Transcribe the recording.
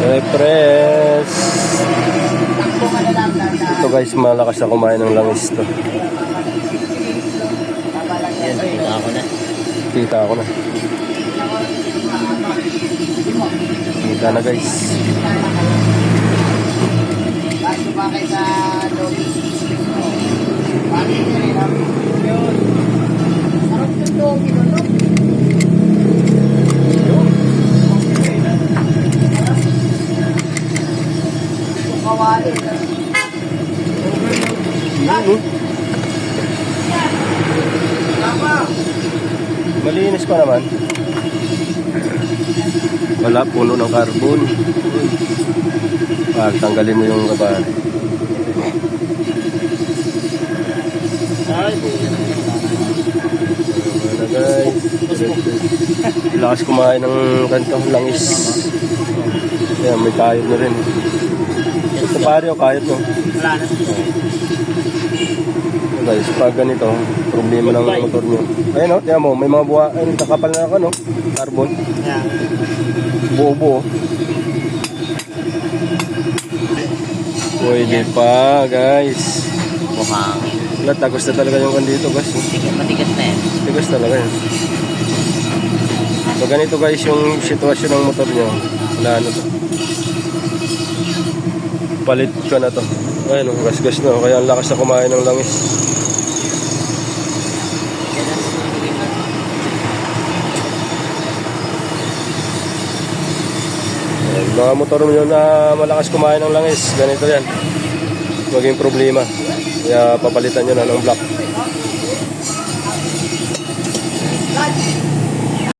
Repress. Ito guys, malakas na kumain ng langis to. Yan, kita ako na. Kita ako na. Kita na guys. Bago ba kayo sa Malinis pa naman. Wala, puno ng carbon. Pag tanggalin mo yung kabari. Ay, guys. Lakas kumain ng ganito, langis. Yan, may kayod na rin. Ito pare o kayod no. wala na. So guys, pag ganito, problema ng motor nyo. Ayun o, tiyan mo, may mga buwa, ayun, nakapal na ako no, carbon, Yan. buo-buo. Pwede pa, guys. Mukhang Wala, tagos na talaga yung kandito, guys. tigas matigas na yan. Tigas talaga yan. So ganito guys yung sitwasyon ng motor nyo. Wala na to. Palit ka na to. Ayun, oh, gas-gas na. oh. Kaya ang lakas na kumain ng langis. Ayan, mga motor nyo na malakas kumain ng langis, ganito yan. Maging problema. Kaya papalitan nyo na ng block.